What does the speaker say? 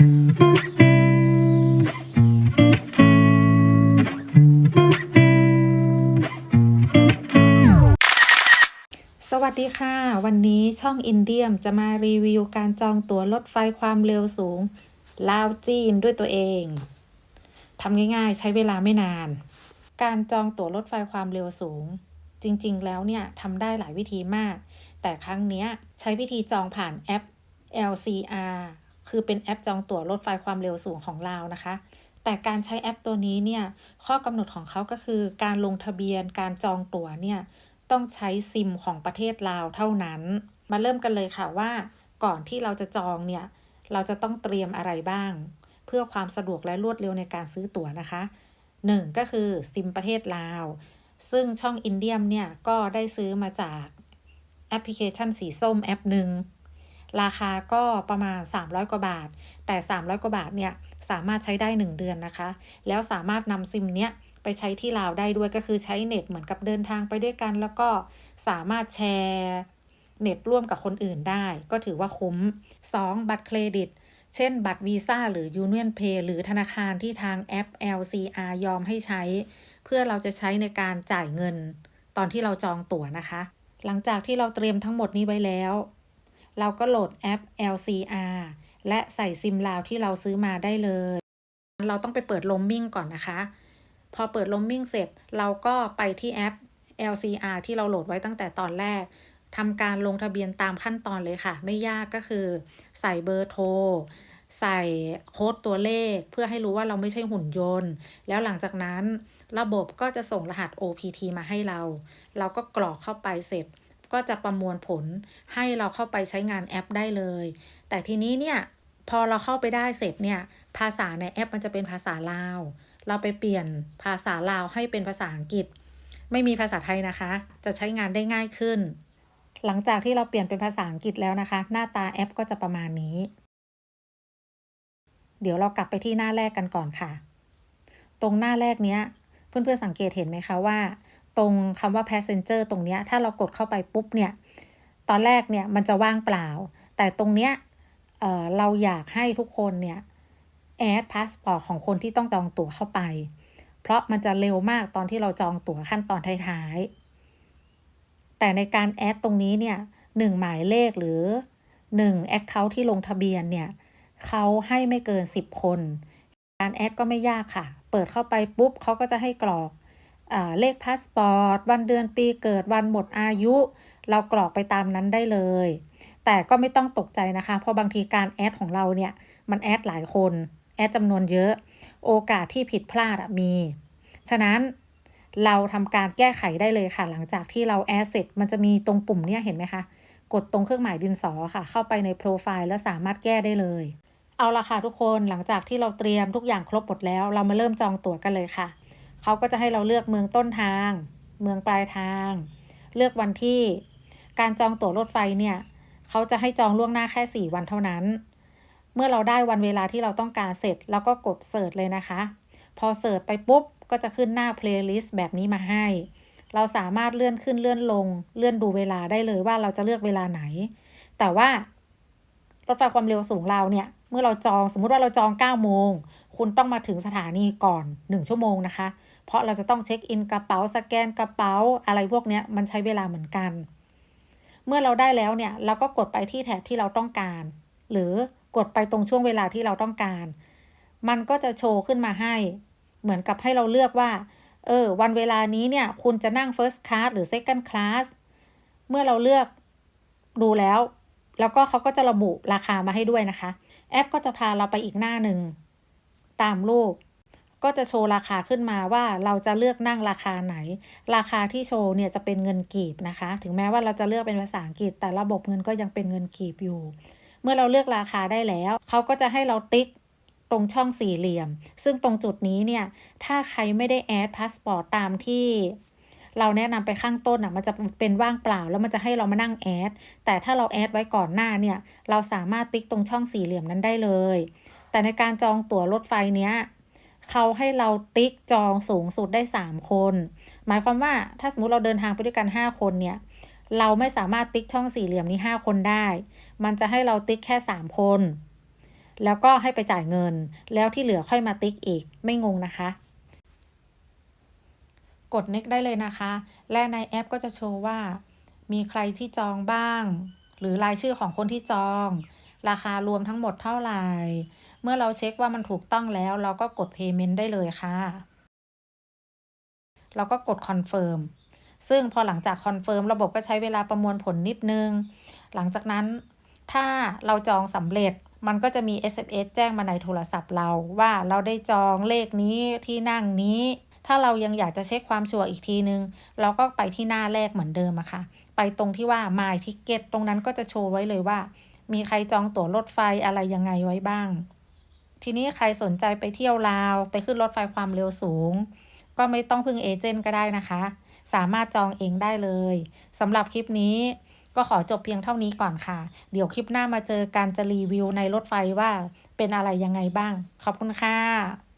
สวัสดีค่ะ วันนี้ช่องอินเดียมจะมารีวิวการจองตั๋วรถไฟความเร็วสูง ลาวจีนด้วยตัวเองทำง่ายๆ ใช้เวลาไม่นาน การจองตั๋วรถไฟความเร็วสูง จริงๆ แล้วเนี่ยทำได้หลายวิธีมาก แต่ครั้งเนี้ยใช้วิธีจองผ่านแอป LCR คือเป็นแอปจองตั๋วรถไฟความเร็วสูงของลาวนะคะ แต่การใช้แอปตัวนี้เนี่ยข้อกำหนดของเขาก็คือการลงทะเบียนการจองตั๋วเนี่ยต้องใช้ซิมของประเทศลาวเท่านั้น มาเริ่มกันเลยค่ะว่า ก่อนที่เราจะจองเนี่ยเราจะต้องเตรียมอะไรบ้าง เพื่อความสะดวกและรวดเร็วในการซื้อตั๋วนะคะ 1. ก็คือซิมประเทศลาว ซึ่งช่องอินเดียมเนี่ยก็ได้ซื้อมาจากแอปพลิเคชันสีส้มแอปหนึ่ง ราคาก็ประมาณ 300 กว่าบาท แต่ 300 กว่าบาทเนี่ยสามารถใช้ได้ 1 เดือนนะคะ แล้วสามารถนำซิมเนี้ยไปใช้ที่ลาวได้ด้วยก็คือใช้เน็ตเหมือนกับเดินทางไปด้วยกัน แล้วก็สามารถแชร์เน็ตร่วมกับคนอื่นได้ ก็ถือว่าคุ้ม 2. บัตรเครดิต เช่น บัตรวีซ่าหรือ Union Pay หรือธนาคารที่ทางแอป LCR ยอมให้ใช้ เพื่อเราจะใช้ในการจ่ายเงิน ตอนที่เราจองตั๋วนะคะ หลังจากที่เราเตรียมทั้งหมดนี้ไว้แล้ว เราก็โหลดแอป LCR และใส่ซิมลาวที่เราซื้อมาได้เลย เราต้องไปเปิด roaming ก่อนนะคะ พอเปิด roaming เสร็จเราก็ไปที่แอป LCR ที่เราโหลดไว้ตั้งแต่ตอนแรกทำการลงทะเบียนตามขั้นตอนเลยค่ะ ไม่ยากก็คือ ใส่เบอร์โทร ใส่โค้ดตัวเลข เพื่อให้รู้ว่าเราไม่ใช่หุ่นยนต์ แล้วหลังจากนั้น ระบบก็จะส่งรหัส OPT มาให้เรา เราก็กรอกเข้าไปเสร็จ ก็จะประมวลผลให้เราเข้าไปใช้งานแอปได้เลย แต่ทีนี้เนี่ยพอเราเข้าไปได้เสร็จเนี่ยภาษาในแอปมันจะเป็นภาษาลาว เราไปเปลี่ยนภาษาลาวให้เป็นภาษาอังกฤษ ไม่มีภาษาไทยนะคะ จะใช้งานได้ง่ายขึ้น หลังจากที่เราเปลี่ยนเป็นภาษาอังกฤษแล้วนะคะ หน้าตาแอปก็จะประมาณนี้ เดี๋ยวเรากลับไปที่หน้าแรกกันก่อนค่ะ ตรงหน้าแรกเนี้ยเพื่อนๆสังเกตเห็นไหมคะว่า ตรงคำว่า passenger ตรงเนี้ยถ้าเรากดเข้าไปปุ๊บเนี่ยตอนแรกเนี่ยมันจะว่างเปล่า แต่ตรงเนี้ยเเราอยากให้ทุกคนเนี่ยแอดพาสปอร์ตของคนที่ต้องจองตั๋วเข้าไป เพราะมันจะเร็วมากตอนที่เราจองตั๋วขั้นตอนท้ายๆ แต่ในการแอดตรงนี้เนี่ยหนึ่งหมายเลขหรือหนึ่งแอคเคาท์ที่ลงทะเบียนเนี่ยเขาให้ไม่เกิน 10 คน การแอดก็ไม่ยากค่ะ เปิดเข้าไปปุ๊บเขาก็จะให้กรอก เลขพาสปอร์ต วันเดือนปีเกิดวันหมดอายุ เรากรอกไปตามนั้นได้เลย แต่ก็ไม่ต้องตกใจนะคะ เพราะบางทีการแอดของเราเนี่ย มันแอดหลายคน แอดจำนวนเยอะ โอกาสที่ผิดพลาดมี ฉะนั้นเราทำการแก้ไขได้เลยค่ะ หลังจากที่เราแอดเสร็จมันจะมีตรงปุ่มเนี่ยเห็นไหมคะ กดตรงเครื่องหมายดินสอค่ะ เข้าไปในโปรไฟล์แล้วสามารถแก้ได้เลยเอาละค่ะทุกคนหลังจากที่เราเตรียมทุกอย่างครบหมดแล้ว เรามาเริ่มจองตั๋วกันเลยค่ะ เขาก็จะให้เราเลือกเมืองต้นทาง เมืองปลายทาง เลือกวันที่ การจองตั๋วรถไฟเนี่ยเขาจะให้จองล่วงหน้าแค่ 4 วันเท่านั้น เมื่อเราได้วันเวลาที่เราต้องการเสร็จ แล้วก็กดเสิร์ชเลยนะคะ พอเสิร์ชไปปุ๊บ ก็จะขึ้นหน้า playlist แบบนี้มาให้ เราสามารถเลื่อนขึ้นเลื่อนลง เลื่อนดูเวลาได้เลยว่าเราจะเลือกเวลาไหน แต่ว่ารถไฟความเร็วสูงเราเนี่ย เมื่อเราจองสมมุติว่าเราจอง9โมง คุณต้องมาถึงสถานีก่อน 1 ชั่วโมงนะคะ เพราะเราจะต้องเช็คอินกระเป๋าสแกนกระเป๋าอะไรพวกนี้มันใช้เวลาเหมือนกัน เมื่อเราได้แล้วเนี่ยเราก็กดไปที่แถบที่เราต้องการ หรือกดไปตรงช่วงเวลาที่เราต้องการ มันก็จะโชว์ขึ้นมาให้ เหมือนกับให้เราเลือกว่า เออ วันเวลานี้เนี่ย คุณจะนั่ง first class หรือ second class เมื่อเราเลือกดูแล้ว แล้วก็เขาก็จะระบุราคามาให้ด้วยนะคะ แอปก็จะพาเราไปอีกหน้าหนึ่ง ตามรูป ก็จะโชว์ราคาขึ้นมาว่าเราจะเลือกนั่งราคาไหน ราคาที่โชว์เนี่ยจะเป็นเงินกีบนะคะ ถึงแม้ว่าเราจะเลือกเป็นภาษาอังกฤษ แต่ระบบเงินก็ยังเป็นเงินกีบอยู่ เมื่อเราเลือกราคาได้แล้ว เขาก็จะให้เราติ๊กตรงช่องสี่เหลี่ยม ซึ่งตรงจุดนี้เนี่ย ถ้าใครไม่ได้แอดพาสปอร์ตตามที่เราแนะนำไปข้างต้นอะมันจะเป็นว่างเปล่าแล้วมันจะให้เรามานั่งแอด แต่ถ้าเราแอดไว้ก่อนหน้าเนี่ย เราสามารถติ๊กตรงช่องสี่เหลี่ยมนั้นได้เลย แต่ในการจองตั๋วรถไฟเนี้ยเขาให้เราติ๊กจองสูงสุดได้ 3 คน หมายความว่าถ้าสมมติเราเดินทางไปด้วยกัน 5 คนเนี่ย เราไม่สามารถติ๊กช่องสี่เหลี่ยมนี้ 5 คนได้ มันจะให้เราติ๊กแค่ 3 คน แล้วก็ให้ไปจ่ายเงิน แล้วที่เหลือค่อยมาติ๊กอีก ไม่งงนะคะ กด next ได้เลยนะคะ และในแอปก็จะโชว์ว่า มีใครที่จองบ้าง หรือรายชื่อของคนที่จอง ราคารวมทั้งหมดเท่าไหร่ เมื่อเราเช็คว่ามันถูกต้องแล้วเราก็กด payment ได้เลยค่ะ เราก็กด confirm ซึ่งพอหลังจาก confirm ระบบก็ใช้เวลาประมวลผลนิดนึง หลังจากนั้นถ้าเราจองสำเร็จมันก็จะมี SMS แจ้งมาในโทรศัพท์เรา ว่าเราได้จองเลขนี้ที่นั่งนี้ ถ้าเรายังอยากจะเช็คความชัวร์อีกทีนึง เราก็ไปที่หน้าแรกเหมือนเดิมอะค่ะ ไปตรงที่ว่า My Ticket ตรงนั้นก็จะโชว์ไว้เลยว่า มีใครจองตั๋วรถไฟอะไรยังไงไว้บ้าง ทีนี้ใครสนใจไปเที่ยวลาว ไปขึ้นรถไฟความเร็วสูง ก็ไม่ต้องพึ่งเอเจนต์ก็ได้นะคะ สามารถจองเองได้เลยสำหรับคลิปนี้ก็ขอจบเพียงเท่านี้ก่อนค่ะ เดี๋ยวคลิปหน้ามาเจอการจะรีวิวในรถไฟว่าเป็นอะไรยังไงบ้าง ขอบคุณค่ะ